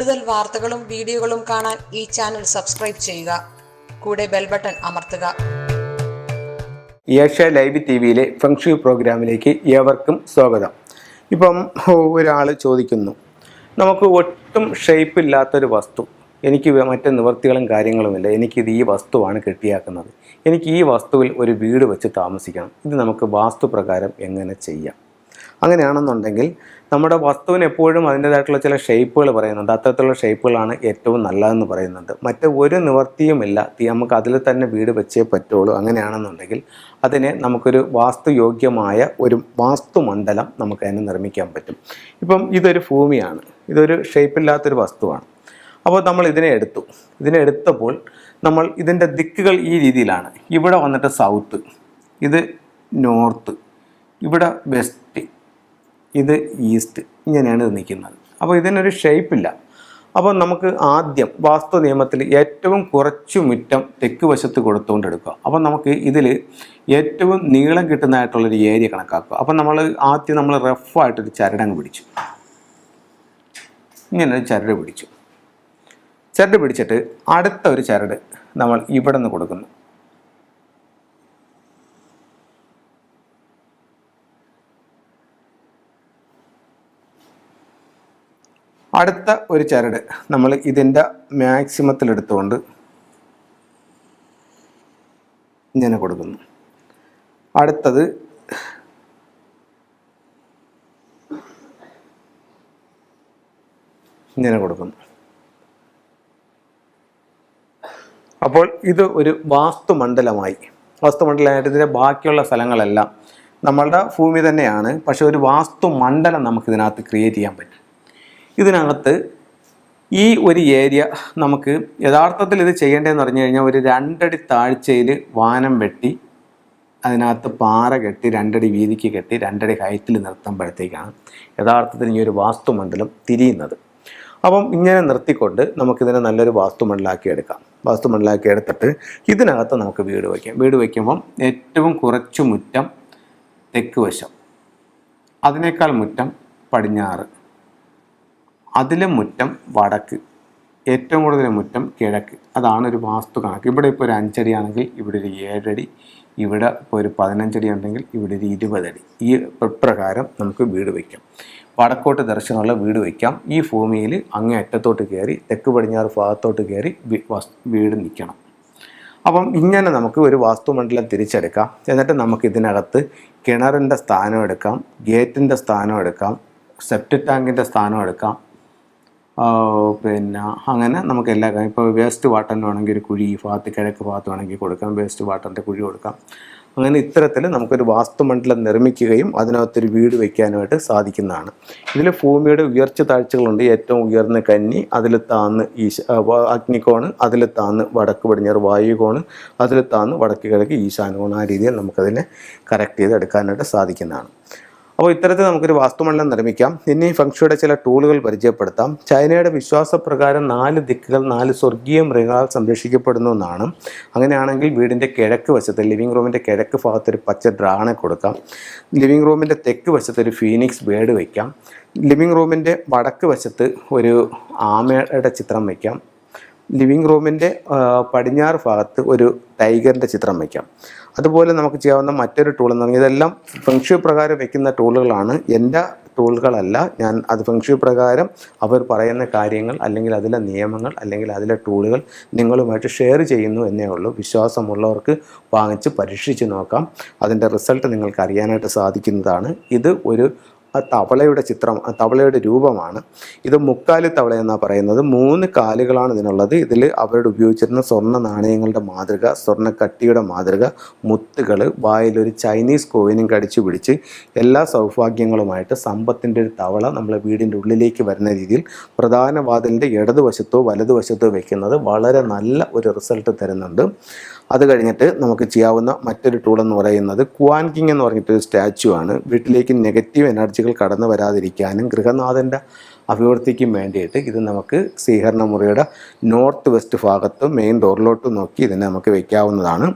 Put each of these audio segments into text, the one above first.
കൂടുതൽ വാർത്തകളും വീഡിയോകളും കാണാൻ ഈ ചാനൽ സബ്സ്ക്രൈബ് ചെയ്യുക. കൂടെ ബെൽ ബട്ടൺ അമർത്തുക. ഏഷ്യ ലൈവ് ടി വിയിലെ ഫംഗ്ഷു പ്രോഗ്രാമിലേക്ക് ഏവർക്കും സ്വാഗതം. ഇപ്പം ഒരാൾ ചോദിക്കുന്നു നമുക്ക് ഒട്ടും ഷേപ്പ് ഇല്ലാത്തൊരു വസ്തു എനിക്ക് മറ്റ് നിവൃത്തികളും കാര്യങ്ങളുമില്ല എനിക്കിത് ഈ വസ്തുവാണ് കെട്ടിയാക്കുന്നത് എനിക്ക് ഈ വസ്തുവിൽ ഒരു വീട് വെച്ച് താമസിക്കണം ഇത് നമുക്ക് വാസ്തുപ്രകാരം എങ്ങനെ ചെയ്യാം? അങ്ങനെയാണെന്നുണ്ടെങ്കിൽ നമ്മുടെ വസ്തുവിന് എപ്പോഴും അതിന്റേതായിട്ടുള്ള ചില ഷേപ്പുകൾ പറയുന്നുണ്ട്. അത്തരത്തിലുള്ള ഷേപ്പുകളാണ് ഏറ്റവും നല്ലതെന്ന് പറയുന്നുണ്ട്. മറ്റ് ഒരു നിവർത്തിയുമില്ല നമുക്ക് അതിൽ തന്നെ വീട് വെച്ചേ പറ്റുള്ളൂ. അങ്ങനെയാണെന്നുണ്ടെങ്കിൽ അതിനെ നമുക്കൊരു വാസ്തുയോഗ്യമായ ഒരു വാസ്തുമണ്ഡലം നമുക്ക് അതിനെ നിർമ്മിക്കാൻ പറ്റും. ഇപ്പം ഇതൊരു ഭൂമിയാണ്. ഇതൊരു ഷേപ്പില്ലാത്തൊരു വസ്തുവാണ്. അപ്പോൾ നമ്മൾ ഇതിനെ എടുത്തു. ഇതിനെ എടുത്തപ്പോൾ നമ്മൾ ഇതിന്റെ ദിക്കുകൾ ഈ രീതിയിലാണ്. ഇവിടെ വന്നിട്ട് സൗത്ത് ഇത് നോർത്ത് ഇവിടെ വെസ്റ്റ് ഇത് ഈസ്റ്റ് ഇങ്ങനെയാണ് ഇത് നിൽക്കുന്നത്. അപ്പോൾ ഇതിനൊരു ഷേപ്പില്ല അപ്പോൾ നമുക്ക് ആദ്യം വാസ്തു നിയമത്തിൽ ഏറ്റവും കുറച്ച് മുറ്റം തെക്ക് വശത്ത് കൊടുത്തുകൊണ്ട് എടുക്കുക. അപ്പോൾ നമുക്ക് ഇതിൽ ഏറ്റവും നീളം കിട്ടുന്നതായിട്ടുള്ളൊരു ഏരിയ കണക്കാക്കുക. അപ്പോൾ നമ്മൾ ആദ്യം നമ്മൾ റഫായിട്ടൊരു ചരടങ്ങ് പിടിച്ചു. ഇങ്ങനെ ഒരു ചരട് പിടിച്ചു. ചരട് പിടിച്ചിട്ട് അടുത്ത ഒരു ചരട് നമ്മൾ ഇവിടെ നിന്ന് കൊടുക്കുന്നു. അടുത്ത ഒരു ചരട് നമ്മൾ ഇതിന്റെ മാക്സിമത്തിൽ എടുത്തുകൊണ്ട് ഇങ്ങനെ കൊടുക്കുന്നു. അടുത്തത് ഇങ്ങനെ കൊടുക്കുന്നു. അപ്പോൾ ഇത് ഒരു വാസ്തുമണ്ഡലമായി. വാസ്തുമണ്ഡലമായിട്ട് ഇതിന്റെ ബാക്കിയുള്ള സ്ഥലങ്ങളെല്ലാം നമ്മളുടെ ഭൂമി തന്നെയാണ്. പക്ഷെ ഒരു വാസ്തുമണ്ഡലം നമുക്ക് ഇതിനകത്ത് ക്രിയേറ്റ് ചെയ്യാൻ പറ്റും. ഇതിനകത്ത് ഈ ഒരു ഏരിയ നമുക്ക് യഥാർത്ഥത്തിൽ ഇത് ചെയ്യേണ്ടതെന്ന് പറഞ്ഞു കഴിഞ്ഞാൽ ഒരു രണ്ടടി താഴ്ചയിൽ വാനം വെട്ടി അതിനകത്ത് പാറ കെട്ടി രണ്ടടി വീതിക്ക് കെട്ടി രണ്ടടി ഹൈറ്റിൽ നിർത്തുമ്പോഴത്തേക്കാണ് യഥാർത്ഥത്തിൽ ഈ ഒരു വാസ്തുമണ്ഡലം തിരിയുന്നത്. അപ്പം ഇങ്ങനെ നിർത്തിക്കൊണ്ട് നമുക്കിതിനെ നല്ലൊരു വാസ്തുമണ്ഡലാക്കി എടുക്കാം. വാസ്തുമണ്ഡലാക്കി എടുത്തിട്ട് ഇതിനകത്ത് നമുക്ക് വീട് വയ്ക്കാം. വീട് വയ്ക്കുമ്പം ഏറ്റവും കുറച്ചു മുറ്റം തെക്ക് വശം. അതിനേക്കാൾ മുറ്റം പടിഞ്ഞാറ്. അതിലെ മുറ്റം വടക്ക്. ഏറ്റവും കൂടുതൽ മുറ്റം കിഴക്ക്. അതാണ് ഒരു വാസ്തു കണക്ക്. ഇവിടെ ഇപ്പോൾ ഒരു അഞ്ചടി ആണെങ്കിൽ ഇവിടെ ഒരു ഏഴടി ഇവിടെ ഇപ്പോൾ ഒരു പതിനഞ്ചടി ഉണ്ടെങ്കിൽ ഇവിടെ ഒരു ഇരുപതടി. ഈ പ്രകാരം നമുക്ക് വീട് വയ്ക്കാം. വടക്കോട്ട് ദർശനമുള്ള വീട് വയ്ക്കാം. ഈ ഭൂമിയിൽ അങ്ങേ അറ്റത്തോട്ട് കയറി തെക്ക് പടിഞ്ഞാറ് ഭാഗത്തോട്ട് കയറി വീട് നിൽക്കണം. അപ്പം ഇങ്ങനെ നമുക്ക് ഒരു വാസ്തുമണ്ഡലം തിരിച്ചെടുക്കാം. എന്നിട്ട് നമുക്ക് ഇതിനകത്ത് കിണറിന്റെ സ്ഥാനം എടുക്കാം ഗേറ്റിന്റെ സ്ഥാനം എടുക്കാം സെപ്റ്റിക് ടാങ്കിന്റെ സ്ഥാനം എടുക്കാം പിന്നെ അങ്ങനെ നമുക്ക് എല്ലാ കാര്യം ഇപ്പോൾ വേസ്റ്റ് വാട്ടറിന് വേണമെങ്കിൽ ഒരു കുഴി ഭാഗത്ത് കിഴക്ക് ഭാഗത്ത് വേണമെങ്കിൽ കൊടുക്കാം. വേസ്റ്റ് വാട്ടറിന്റെ കുഴി കൊടുക്കാം. അങ്ങനെ ഇത്തരത്തിൽ നമുക്കൊരു വാസ്തുമണ്ഡലം നിർമ്മിക്കുകയും അതിനകത്തൊരു വീട് വയ്ക്കാനുമായിട്ട് സാധിക്കുന്നതാണ്. ഇതിൽ ഭൂമിയുടെ ഉയർച്ച താഴ്ചകളുണ്ട്. ഏറ്റവും ഉയർന്ന കന്നി അതിൽ താന്ന് ഈശ അഗ്നികോണ് അതിൽ താന്ന് വടക്ക് പടിഞ്ഞാറ് വായുകോണ് അതിൽ താന്ന് വടക്ക് കിഴക്ക് ഈശാനകോണ്. ആ രീതിയിൽ നമുക്കതിനെ കറക്റ്റ് ചെയ്ത് എടുക്കാനായിട്ട് സാധിക്കുന്നതാണ്. അപ്പോൾ ഇത്തരത്തിൽ നമുക്കൊരു വാസ്തുമണ്ഡലം നിർമ്മിക്കാം. ഇനി ഫംഗ്ഷയുടെ ചില ടൂളുകൾ പരിചയപ്പെടുത്താം. ചൈനയുടെ വിശ്വാസപ്രകാരം നാല് ദിക്കുകൾ നാല് സ്വർഗീയ മൃഗങ്ങളാൽ സംരക്ഷിക്കപ്പെടുന്നു എന്നാണ്. അങ്ങനെയാണെങ്കിൽ വീടിന്റെ കിഴക്ക് വശത്ത് ലിവിംഗ് റൂമിന്റെ കിഴക്ക് ഭാഗത്ത് ഒരു പച്ച ഡ്രാണെ കൊടുക്കാം. ലിവിംഗ് റൂമിന്റെ തെക്ക് വശത്ത് ഒരു ഫീനിക്സ് ബേഡ് വയ്ക്കാം. ലിവിംഗ് റൂമിന്റെ വടക്ക് വശത്ത് ഒരു ആമയുടെ ചിത്രം വയ്ക്കാം. ലിവിംഗ് റൂമിന്റെ പടിഞ്ഞാറ് ഭാഗത്ത് ഒരു ടൈഗറിന്റെ ചിത്രം വയ്ക്കാം. അതുപോലെ നമുക്ക് ചെയ്യാവുന്ന മറ്റൊരു ടൂൾ എന്ന് പറഞ്ഞാൽ ഇതെല്ലാം ഫെങ്ഷു പ്രകാരം വെക്കുന്ന ടൂളുകളാണ് എന്റെ ടൂളുകളല്ല ഞാൻ അത് ഫെങ്ഷു പ്രകാരം അവർ പറയുന്ന കാര്യങ്ങൾ അല്ലെങ്കിൽ അതിലെ നിയമങ്ങൾ അല്ലെങ്കിൽ അതിലെ ടൂളുകൾ നിങ്ങളുമായിട്ട് ഷെയർ ചെയ്യുന്നു എന്നേ ഉള്ളൂ. വിശ്വാസമുള്ളവർക്ക് വാങ്ങിച്ച് പരീക്ഷിച്ച് നോക്കാം. അതിന്റെ റിസൾട്ട് നിങ്ങൾക്ക് അറിയാനായിട്ട് സാധിക്കുന്നതാണ്. ഇത് ഒരു ആ തവളയുടെ ചിത്രം ആ തവളയുടെ രൂപമാണ്. ഇത് മുക്കാലി തവള എന്നാണ് പറയുന്നത്. മൂന്ന് കാലുകളാണ് ഇതിനുള്ളത്. ഇതിൽ അവരുടെ ഉപയോഗിച്ചിരുന്ന സ്വർണ നാണയങ്ങളുടെ മാതൃക സ്വർണക്കട്ടിയുടെ മാതൃക മുത്തുകൾ വായിലൊരു ചൈനീസ് കോയിനും കടിച്ചു പിടിച്ച് എല്ലാ സൗഭാഗ്യങ്ങളുമായിട്ട് സമ്പത്തിന്റെ ഒരു തവള നമ്മളെ വീടിന്റെ ഉള്ളിലേക്ക് വരുന്ന രീതിയിൽ പ്രധാന വാതിലിന്റെ ഇടതുവശത്തോ വലതുവശത്തോ വയ്ക്കുന്നത് വളരെ നല്ല ഒരു റിസൾട്ട് തരുന്നുണ്ട്. അത് കഴിഞ്ഞിട്ട് നമുക്ക് ചെയ്യാവുന്ന മറ്റൊരു ടൂൾ എന്ന് പറയുന്നത് ക്വാൻ കിങ് എന്ന് പറഞ്ഞിട്ടൊരു സ്റ്റാച്ചു ആണ്. വീട്ടിലേക്ക് നെഗറ്റീവ് എനർജികൾ കടന്നു വരാതിരിക്കാനും ഗൃഹനാഥന്റെ അഭിവൃദ്ധിക്കും വേണ്ടിയിട്ട് ഇത് നമുക്ക് സ്വീകരണ മുറിയുടെ നോർത്ത് വെസ്റ്റ് ഭാഗത്ത് മെയിൻ ഡോറിലോട്ട് നോക്കി ഇതിനെ നമുക്ക് വെക്കാവുന്നതാണ്.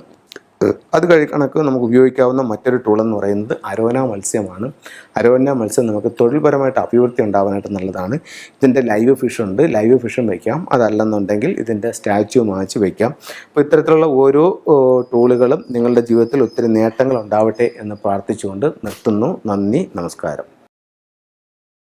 ഏഹ് അത് കഴി കണക്ക് നമുക്ക് ഉപയോഗിക്കാവുന്ന മറ്റൊരു ടൂൾ എന്ന് പറയുന്നത് അരോന മത്സ്യമാണ്. അരോന മത്സ്യം നമുക്ക് തൊഴിൽപരമായിട്ട് അഭിവൃദ്ധി ഉണ്ടാവാനായിട്ട് നല്ലതാണ്. ഇതിന്റെ ലൈവ് ഫിഷ് ഉണ്ട്. ലൈവ് ഫിഷും വയ്ക്കാം അതല്ലെന്നുണ്ടെങ്കിൽ ഇതിന്റെ സ്റ്റാച്യു വാങ്ങിച്ച് വയ്ക്കാം അപ്പോൾ ഇത്തരത്തിലുള്ള ഓരോ ടൂളുകളും നിങ്ങളുടെ ജീവിതത്തിൽ ഒത്തിരി നേട്ടങ്ങൾ ഉണ്ടാവട്ടെ എന്ന് പ്രാർത്ഥിച്ചുകൊണ്ട് നിർത്തുന്നു. നന്ദി. നമസ്കാരം.